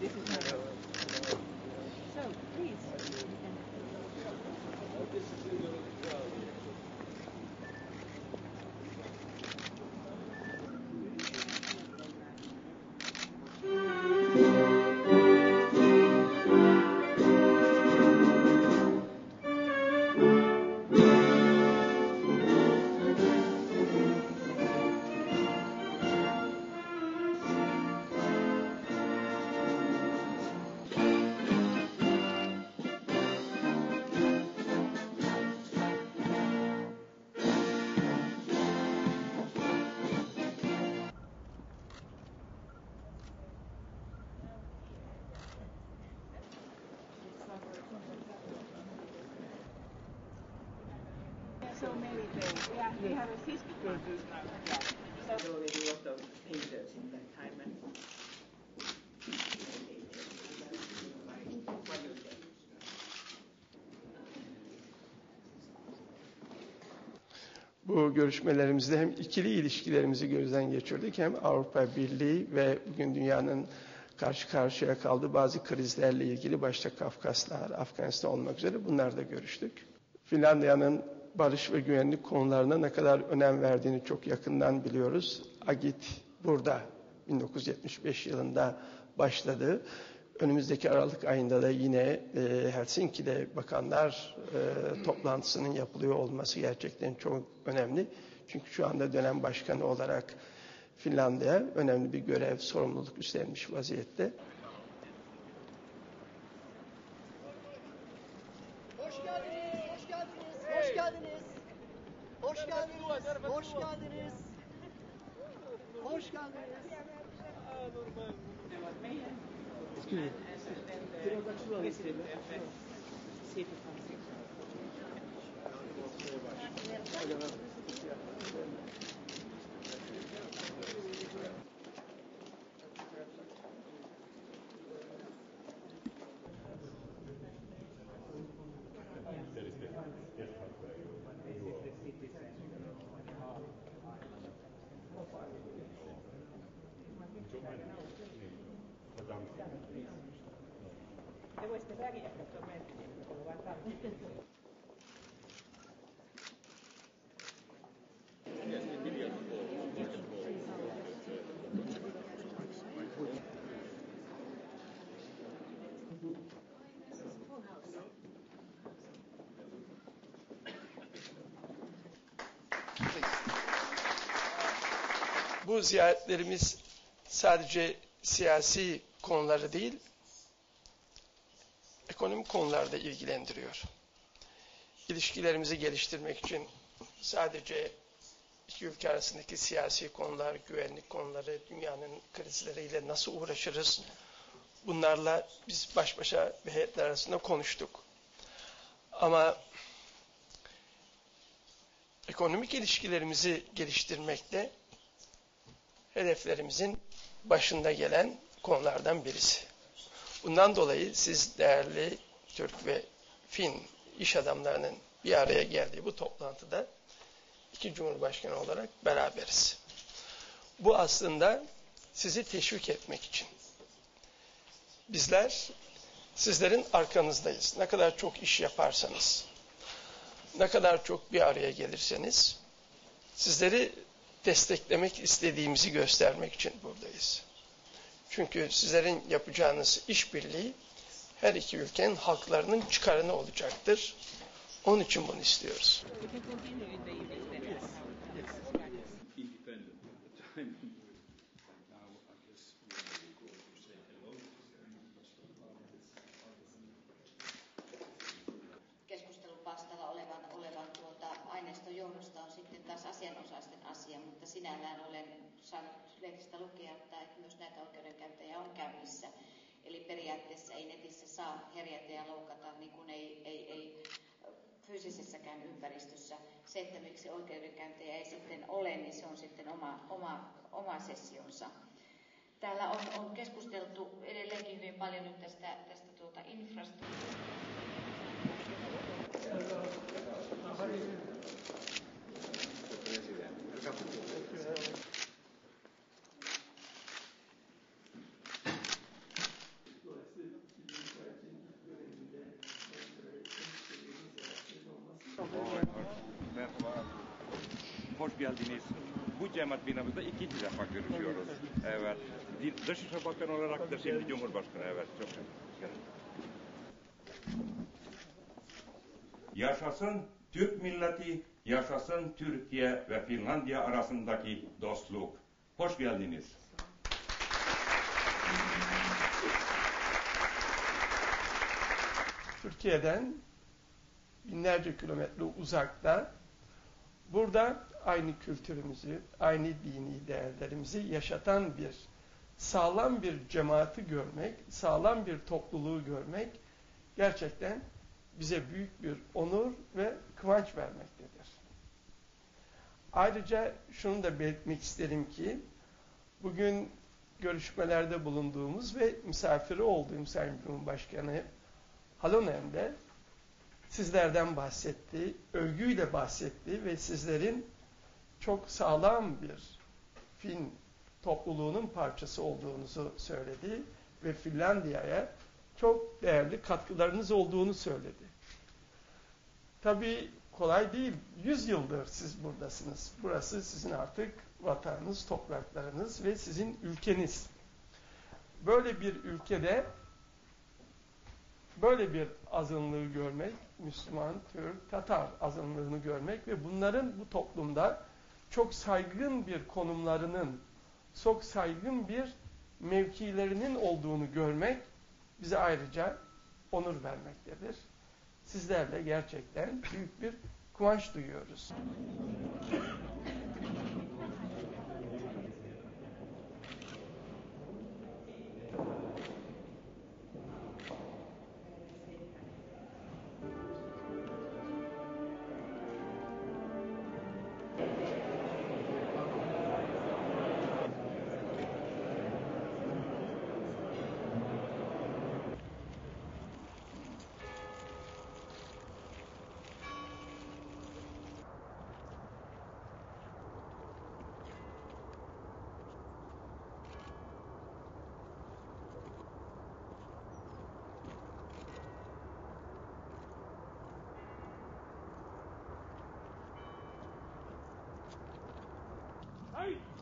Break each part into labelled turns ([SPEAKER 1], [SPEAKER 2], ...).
[SPEAKER 1] Thank you. So many things. Yeah, we have a history. Yeah. So already a lot of painters in that time. And?
[SPEAKER 2] Bu görüşmelerimizde hem ikili ilişkilerimizi gözden geçirdik hem Avrupa Birliği ve bugün dünyanın karşı karşıya kaldığı bazı krizlerle ilgili başta Kafkaslar, Afganistan olmak üzere bunlar da görüştük. Finlandiya'nın barış ve güvenlik konularına ne kadar önem verdiğini çok yakından biliyoruz. Agit burada 1975 yılında başladı. Önümüzdeki Aralık ayında da yine e, Helsinki'de bakanlar e, toplantısının yapılıyor olması gerçekten çok önemli. Çünkü şu anda dönem başkanı olarak Finlandiya önemli bir görev, sorumluluk üstlenmiş vaziyette.
[SPEAKER 3] Hoş geldiniz, hoş geldiniz, hoş geldiniz. Hoş geldiniz, geldiniz. Hoş geldiniz.
[SPEAKER 1] Te
[SPEAKER 2] Bu ziyaretlerimiz sadece siyasi konuları değil, ekonomik konularda ilgilendiriyor. İlişkilerimizi geliştirmek için sadece iki ülke arasındaki siyasi konular, güvenlik konuları, dünyanın krizleriyle nasıl uğraşırız, bunlarla biz baş başa ve heyetler arasında konuştuk. Ama ekonomik ilişkilerimizi geliştirmekte hedeflerimizin başında gelen konulardan birisi. Bundan dolayı siz değerli Türk ve Fin iş adamlarının bir araya geldiği bu toplantıda iki Cumhurbaşkanı olarak beraberiz. Bu aslında sizi teşvik etmek için. Bizler sizlerin arkanızdayız. Ne kadar çok iş yaparsanız, ne kadar çok bir araya gelirseniz, sizleri desteklemek istediğimizi göstermek için buradayız. Çünkü sizlerin yapacağınız işbirliği her iki ülkenin halklarının çıkarını olacaktır. Onun için bunu istiyoruz.
[SPEAKER 4] Keskustelun vastaava olevan, olevan tuota, aineiston johdosta sinällään olen saanut lehdistä lukea, että, myös näitä oikeudenkäyntejä on käynnissä. Eli periaatteessa ei netissä saa herjätä ja loukata, niin kuin ei, ei, ei fyysisessäkään ympäristössä. Se, että miksi oikeudenkäyntejä ei sitten ole, niin se on sitten oma, oma, oma sessionsa. Täällä on, on keskusteltu edelleenkin hyvin paljon nyt tästä, tästä tuota infrastruktuurista.
[SPEAKER 5] Merhaba. Hoş geldiniz. Bu cemaat binamızda ikinci defa görüşüyoruz. Evet. Dışişleri Bakanı olarak da şimdi Cumhurbaşkanı. Evet. Çok teşekkür Yaşasın Türk milleti yaşasın Türkiye ve Finlandiya arasındaki dostluk. Hoş geldiniz.
[SPEAKER 2] Türkiye'den binlerce kilometre uzakta burada aynı kültürümüzü, aynı dini değerlerimizi yaşatan bir sağlam bir cemaati görmek, sağlam bir topluluğu görmek gerçekten bize büyük bir onur ve kıvanç vermektedir. Ayrıca şunu da belirtmek isterim ki bugün görüşmelerde bulunduğumuz ve misafiri olduğum Sayın Cumhurbaşkanı Halonen sizlerden bahsetti, övgüyle bahsetti ve sizlerin çok sağlam bir Fin topluluğunun parçası olduğunuzu söyledi ve Finlandiya'ya çok değerli katkılarınız olduğunu söyledi. Tabii kolay değil. Yüz yıldır siz buradasınız. Burası sizin artık vatanınız, topraklarınız ve sizin ülkeniz. Böyle bir ülkede böyle bir azınlığı görmek, Müslüman, Türk, Tatar azınlığını görmek ve bunların bu toplumda çok saygın bir konumlarının, çok saygın bir mevkilerinin olduğunu görmek bize ayrıca onur vermektedir. Sizlerle gerçekten büyük bir kıvanç duyuyoruz.
[SPEAKER 6] right.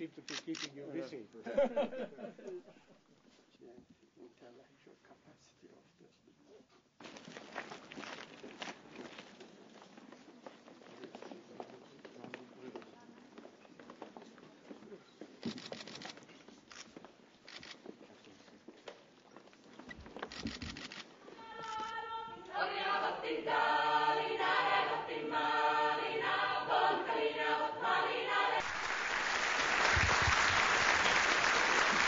[SPEAKER 6] Seem to be keeping you busy.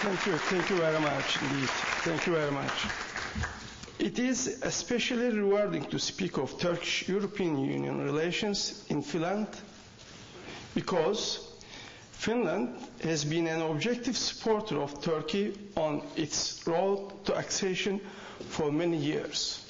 [SPEAKER 2] Thank you. Thank you very much indeed. Thank you very much. It is especially rewarding to speak of Turkish-European Union relations in Finland because Finland has been an objective supporter of Turkey on its road to accession for many years.